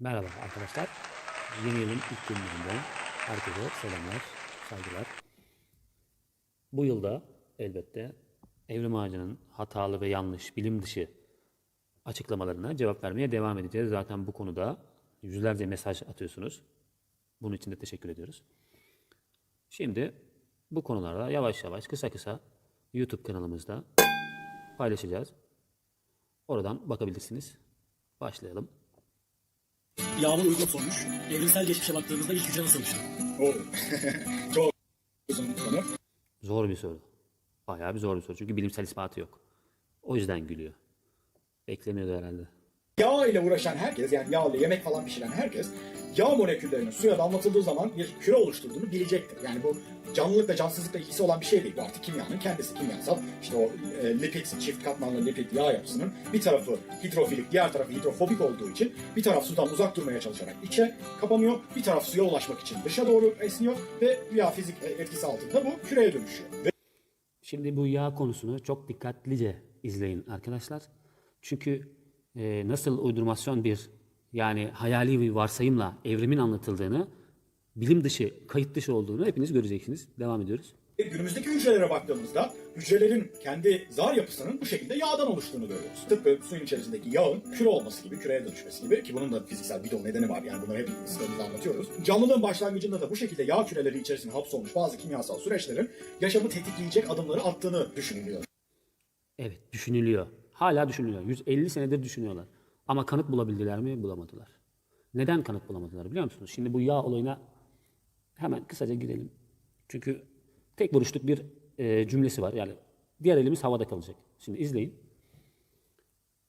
Merhaba arkadaşlar. Yeni yılın ilk günlerinden herkese selamlar, saygılar. Bu yılda elbette Evrim Ağacı'nın hatalı ve yanlış, bilim dışı açıklamalarına cevap vermeye devam edeceğiz. Zaten bu konuda yüzlerce mesaj atıyorsunuz. Bunun için de teşekkür ediyoruz. Şimdi bu konularda yavaş yavaş, kısa kısa YouTube kanalımızda paylaşacağız. Oradan bakabilirsiniz. Başlayalım. Yağmur uygun sormuş. Evrimsel geçmişe baktığımızda ilk hücre nasıl oluştu? O çok uzun konu. Zor bir soru. Bayağı bir zor bir soru. Çünkü bilimsel ispatı yok. O yüzden gülüyor. Beklemiyordu herhalde. Yağ ile uğraşan herkes yani yağ ile yemek falan pişiren herkes yağ moleküllerinin suya damlatıldığı zaman bir küre oluşturduğunu bilecektir. Yani bu canlılıkla cansızlıkla ilgisi olan bir şey değil. Bu artık kimyanın kendisi kimyasal. İşte o e, lipid, çift katmanlı lipid yağ yapısının bir tarafı hidrofilik, diğer tarafı hidrofobik olduğu için bir taraf sudan uzak durmaya çalışarak içe kapanıyor, bir taraf suya ulaşmak için dışa doğru esniyor ve güya fizik etkisi altında bu küreye dönüşüyor. Ve Şimdi bu yağ konusunu çok dikkatlice izleyin arkadaşlar. Çünkü e, nasıl uydurmasyon bir yani hayali bir varsayımla evrimin anlatıldığını, bilim dışı, kayıt dışı olduğunu hepiniz göreceksiniz. Devam ediyoruz. Günümüzdeki hücrelere baktığımızda hücrelerin kendi zar yapısının bu şekilde yağdan oluştuğunu görüyoruz. Tıpkı suyun içerisindeki yağın küre olması gibi, küreye dönüşmesi gibi ki bunun da fiziksel bir nedeni var. Yani bunları hep sistemimizde anlatıyoruz. Canlılığın başlangıcında da bu şekilde yağ küreleri içerisine hapsolmuş bazı kimyasal süreçlerin yaşamı tetikleyecek adımları attığını düşünülüyor. Evet, düşünülüyor. Hala düşünülüyor. 150 senedir düşünüyorlar. Ama kanıt bulabildiler mi? Bulamadılar. Neden kanıt bulamadılar biliyor musunuz? Şimdi bu yağ olayına hemen kısaca girelim. Çünkü tek buruşluk bir e, cümlesi var. Yani diğer elimiz havada kalacak. Şimdi izleyin.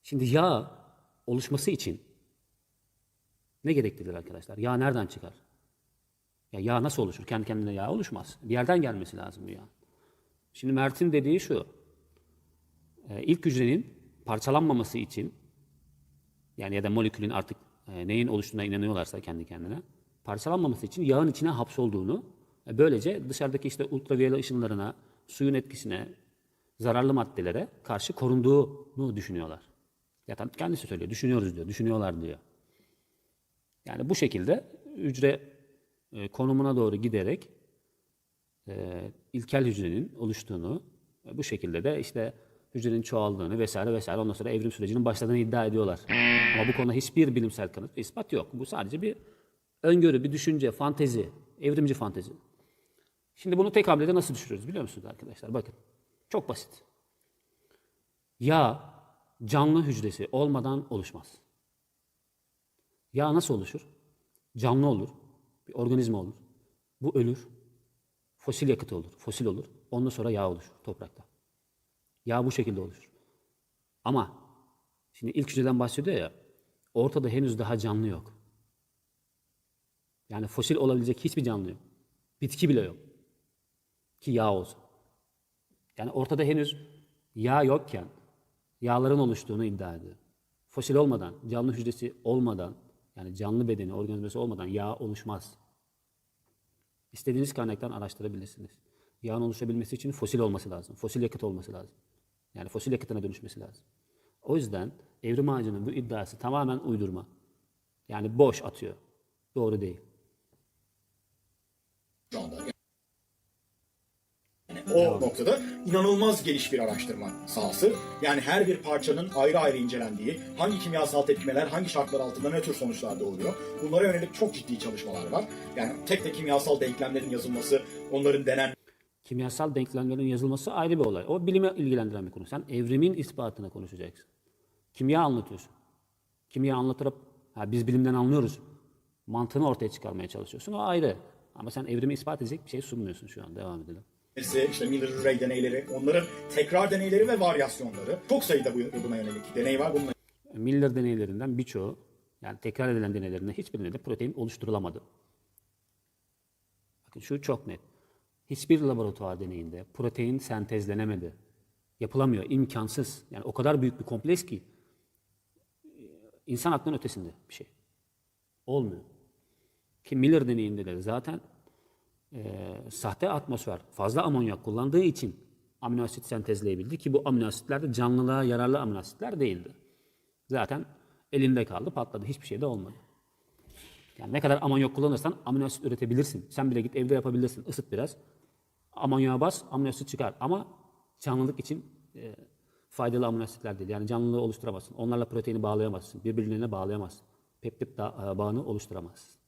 Şimdi yağ oluşması için ne gereklidir arkadaşlar? Yağ nereden çıkar? Ya yağ nasıl oluşur? Kendi kendine yağ oluşmaz. Bir yerden gelmesi lazım bu yağ. Şimdi Mert'in dediği şu. E, ilk hücrenin parçalanmaması için yani ya da molekülün artık e, neyin oluştuğuna inanıyorlarsa kendi kendine parçalanmaması için yağın içine hapsolduğunu e, böylece dışarıdaki işte ultraviyole ışınlarına, suyun etkisine, zararlı maddelere karşı korunduğunu düşünüyorlar. Ya da kendisi söylüyor, düşünüyoruz diyor, düşünüyorlar diyor. Yani bu şekilde hücre e, konumuna doğru giderek e, ilkel hücrenin oluştuğunu, e, bu şekilde de işte hücrenin çoğaldığını vesaire vesaire ondan sonra evrim sürecinin başladığını iddia ediyorlar. Ama bu konuda hiçbir bilimsel kanıt ispat yok. Bu sadece bir öngörü, bir düşünce, fantezi, evrimci fantezi. Şimdi bunu tek hamlede nasıl düşürüyoruz biliyor musunuz arkadaşlar? Bakın. Çok basit. Yağ canlı hücresi olmadan oluşmaz. Yağ nasıl oluşur? Canlı olur. Bir organizma olur. Bu ölür. Fosil yakıt olur. Fosil olur. Ondan sonra yağ oluşur toprakta. Yağ bu şekilde oluşur. Ama şimdi ilk hücreden bahsediyor ya. Ortada henüz daha canlı yok. Yani fosil olabilecek hiçbir canlı yok. Bitki bile yok. Ki yağ olsun. Yani ortada henüz yağ yokken yağların oluştuğunu iddia ediyor. Fosil olmadan, canlı hücresi olmadan, yani canlı bedeni, organizması olmadan yağ oluşmaz. İstediğiniz kaynaktan araştırabilirsiniz. Yağın oluşabilmesi için fosil olması lazım. Fosil yakıt olması lazım. Yani fosil yakıtına dönüşmesi lazım. O yüzden evrim ağacının bu iddiası tamamen uydurma. Yani boş atıyor. Doğru değil. şu anda. O noktada inanılmaz geniş bir araştırma sahası. Yani her bir parçanın ayrı ayrı incelendiği, hangi kimyasal tepkimeler hangi şartlar altında ne tür sonuçlar doğuruyor. Bunlara yönelik çok ciddi çalışmalar var. Yani tek tek kimyasal denklemlerin yazılması, onların denen Kimyasal denklemlerin yazılması ayrı bir olay. O bilime ilgilendiren bir konu. Sen evrimin ispatını konuşacaksın. Kimya anlatıyorsun. Kimya anlatırıp ha, biz bilimden anlıyoruz mantığını ortaya çıkarmaya çalışıyorsun. O ayrı. Ama sen evrimi ispat edecek bir şey sunmuyorsun şu an. Devam edelim. işte Miller-Urey deneyleri, onların tekrar deneyleri ve varyasyonları. Çok sayıda bu- buna yönelik deney var. Bununla Miller deneylerinden birçoğu yani tekrar edilen deneylerinde hiçbirinde de protein oluşturulamadı. Bakın şu çok net. Hiçbir laboratuvar deneyinde protein sentezlenemedi. Yapılamıyor, imkansız. Yani o kadar büyük bir kompleks ki e, insan aklının ötesinde bir şey. Olmuyor. Ki Miller deneyinde de zaten e, sahte atmosfer fazla amonyak kullandığı için amino asit sentezleyebildi ki bu amino asitler de canlılığa yararlı amino asitler değildi. Zaten elinde kaldı, patladı. Hiçbir şey de olmadı. Yani ne kadar amonyok kullanırsan amino asit üretebilirsin. Sen bile git evde yapabilirsin. Isıt biraz. Amonyoğa bas, amino asit çıkar. Ama canlılık için e, faydalı amino asitler değil. Yani canlılığı oluşturamazsın. Onlarla proteini bağlayamazsın. Birbirlerine bağlayamazsın. Peptit da- e, bağını oluşturamazsın.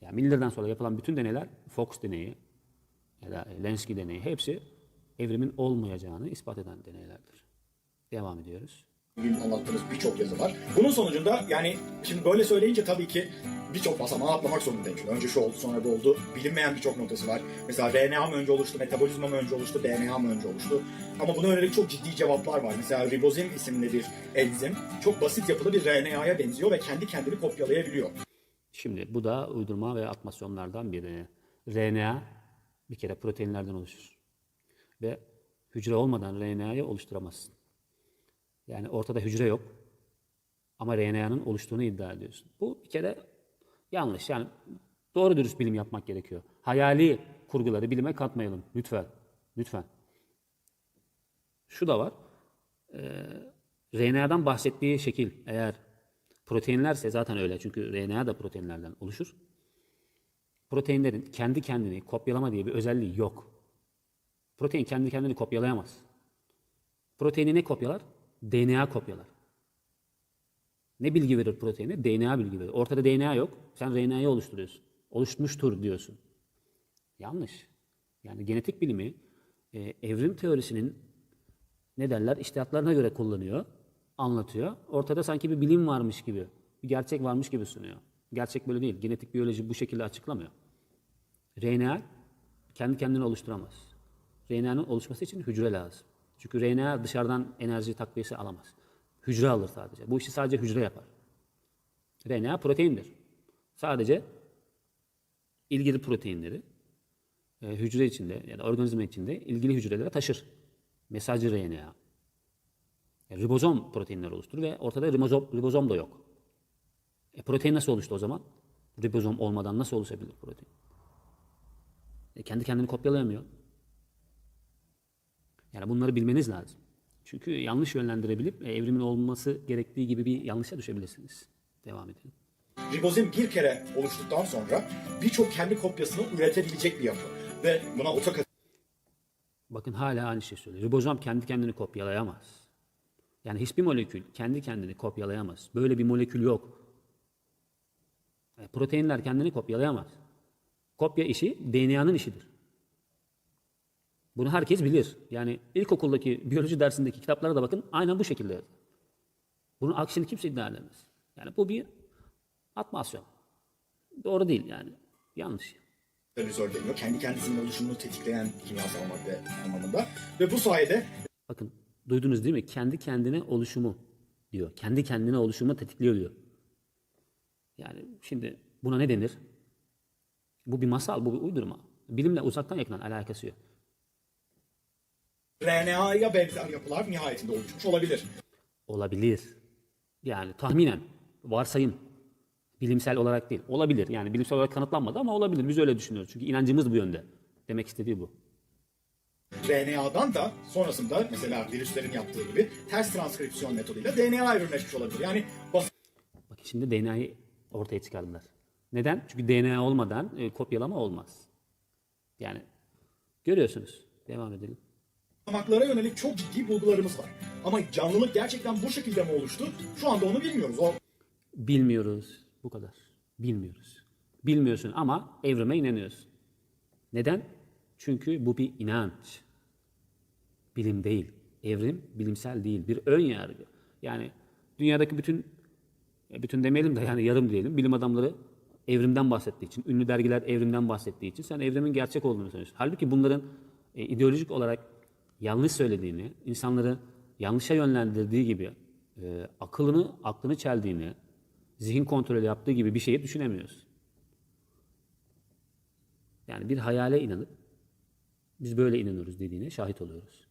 Yani Miller'dan sonra yapılan bütün deneyler, Fox deneyi ya da Lenski deneyi hepsi evrimin olmayacağını ispat eden deneylerdir. Devam ediyoruz. Bugün anlattığınız birçok yazı var. Bunun sonucunda yani şimdi böyle söyleyince tabii ki birçok basamağı atlamak zorundayım. Şimdi önce şu oldu sonra bu oldu. Bilinmeyen birçok noktası var. Mesela RNA mı önce oluştu, metabolizma mı önce oluştu, DNA mı önce oluştu? Ama buna yönelik çok ciddi cevaplar var. Mesela ribozim isimli bir enzim çok basit yapılı bir RNA'ya benziyor ve kendi kendini kopyalayabiliyor. Şimdi bu da uydurma ve atmasyonlardan biri. RNA bir kere proteinlerden oluşur. Ve hücre olmadan RNA'yı oluşturamazsın. Yani ortada hücre yok. Ama RNA'nın oluştuğunu iddia ediyorsun. Bu bir kere yanlış. Yani doğru dürüst bilim yapmak gerekiyor. Hayali kurguları bilime katmayalım. Lütfen. Lütfen. Şu da var. Ee, RNA'dan bahsettiği şekil eğer proteinlerse zaten öyle. Çünkü RNA da proteinlerden oluşur. Proteinlerin kendi kendini kopyalama diye bir özelliği yok. Protein kendi kendini kopyalayamaz. Proteini ne kopyalar? DNA kopyalar. Ne bilgi verir proteine? DNA bilgi verir. Ortada DNA yok. Sen RNA'yı oluşturuyorsun. Oluşmuştur diyorsun. Yanlış. Yani genetik bilimi e, evrim teorisinin ne derler iştihatlarına göre kullanıyor, anlatıyor. Ortada sanki bir bilim varmış gibi, bir gerçek varmış gibi sunuyor. Gerçek böyle değil. Genetik biyoloji bu şekilde açıklamıyor. RNA kendi kendini oluşturamaz. RNA'nın oluşması için hücre lazım. Çünkü RNA dışarıdan enerji takviyesi alamaz. Hücre alır sadece. Bu işi sadece hücre yapar. RNA proteindir. Sadece ilgili proteinleri e, hücre içinde ya da organizma içinde ilgili hücrelere taşır. Mesajcı RNA. Yani ribozom proteinler oluşturur ve ortada ribozom, ribozom da yok. E, protein nasıl oluştu o zaman? Ribozom olmadan nasıl oluşabilir protein? E, kendi kendini kopyalayamıyor. Yani bunları bilmeniz lazım. Çünkü yanlış yönlendirebilip e, evrimin olması gerektiği gibi bir yanlışa düşebilirsiniz. Devam edelim. Ribozim bir kere oluştuktan sonra birçok kendi kopyasını üretebilecek bir yapı. Ve buna otokat Bakın hala aynı şey söylüyor. Ribozom kendi kendini kopyalayamaz. Yani hiçbir molekül kendi kendini kopyalayamaz. Böyle bir molekül yok. E, Proteinler kendini kopyalayamaz. Kopya işi DNA'nın işidir. Bunu herkes bilir. Yani ilkokuldaki biyoloji dersindeki kitaplara da bakın aynen bu şekilde. Bunun aksini kimse iddia edemez. Yani bu bir atmasyon. Doğru değil yani. Yanlış. katalizör deniyor. Kendi kendisinin oluşumunu tetikleyen kimyasal madde anlamında. Ve bu sayede Bakın duydunuz değil mi? Kendi kendine oluşumu diyor. Kendi kendine oluşumu tetikliyor diyor. Yani şimdi buna ne denir? Bu bir masal, bu bir uydurma. Bilimle uzaktan yakından alakası yok. RNA'ya benzer yapılar nihayetinde oluşmuş olabilir. Olabilir. Yani tahminen, varsayım. Bilimsel olarak değil. Olabilir. Yani bilimsel olarak kanıtlanmadı ama olabilir. Biz öyle düşünüyoruz. Çünkü inancımız bu yönde. Demek istediği bu. RNA'dan da sonrasında mesela virüslerin yaptığı gibi ters transkripsiyon metoduyla DNA evrimleşmiş olabilir. Yani basit Bakın şimdi DNA'yı ortaya çıkardılar. Neden? Çünkü DNA olmadan e, kopyalama olmaz. Yani görüyorsunuz. Devam edelim. Basamaklara yönelik çok ciddi bulgularımız var. Ama canlılık gerçekten bu şekilde mi oluştu? Şu anda onu bilmiyoruz. O Bilmiyoruz. Bu kadar. Bilmiyoruz. Bilmiyorsun ama evrime inanıyorsun. Neden? Çünkü bu bir inanç. Bilim değil. Evrim bilimsel değil. Bir ön yargı. Yani dünyadaki bütün bütün demeyelim de yani yarım diyelim. Bilim adamları evrimden bahsettiği için, ünlü dergiler evrimden bahsettiği için sen evrimin gerçek olduğunu söylüyorsun. Halbuki bunların e, ideolojik olarak yanlış söylediğini, insanları yanlışa yönlendirdiği gibi e, akılını aklını çeldiğini, zihin kontrolü yaptığı gibi bir şeyi düşünemiyorsun. Yani bir hayale inanıp biz böyle inanıyoruz dediğine şahit oluyoruz.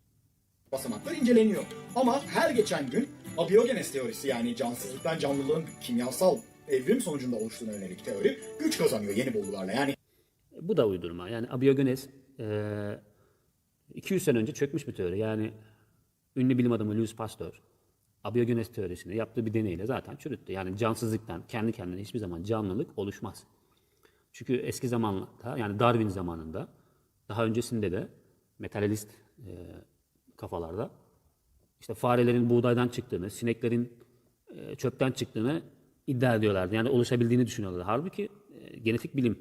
basamaklar inceleniyor. Ama her geçen gün abiyogenes teorisi yani cansızlıktan canlılığın kimyasal evrim sonucunda oluştuğuna yönelik teori güç kazanıyor yeni bulgularla. Yani Bu da uydurma. Yani abiyogenes eee 200 sene önce çökmüş bir teori. Yani ünlü bilim adamı Louis Pasteur abiyogenes teorisini yaptığı bir deneyle zaten çürüttü. Yani cansızlıktan kendi kendine hiçbir zaman canlılık oluşmaz. Çünkü eski zamanlarda yani Darwin zamanında daha öncesinde de materyalist e, kafalarda işte farelerin buğdaydan çıktığını, sineklerin e, çöpten çıktığını iddia ediyorlardı. Yani oluşabildiğini düşünüyorlardı. Halbuki e, genetik bilim,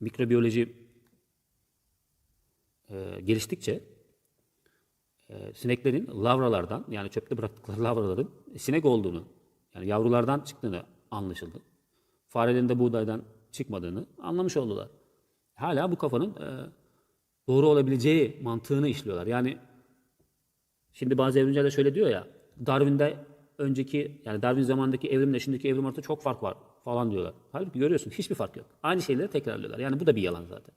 mikrobiyoloji e, geliştikçe e, sineklerin lavralardan yani çöpte bıraktıkları lavraların sinek olduğunu yani yavrulardan çıktığını anlaşıldı. Farelerin de buğdaydan çıkmadığını anlamış oldular. Hala bu kafanın e, doğru olabileceği mantığını işliyorlar. Yani şimdi bazı evrimciler şöyle diyor ya Darwin'de önceki yani Darwin zamanındaki evrimle şimdiki evrim arasında çok fark var falan diyorlar. Halbuki görüyorsun hiçbir fark yok. Aynı şeyleri tekrarlıyorlar. Yani bu da bir yalan zaten.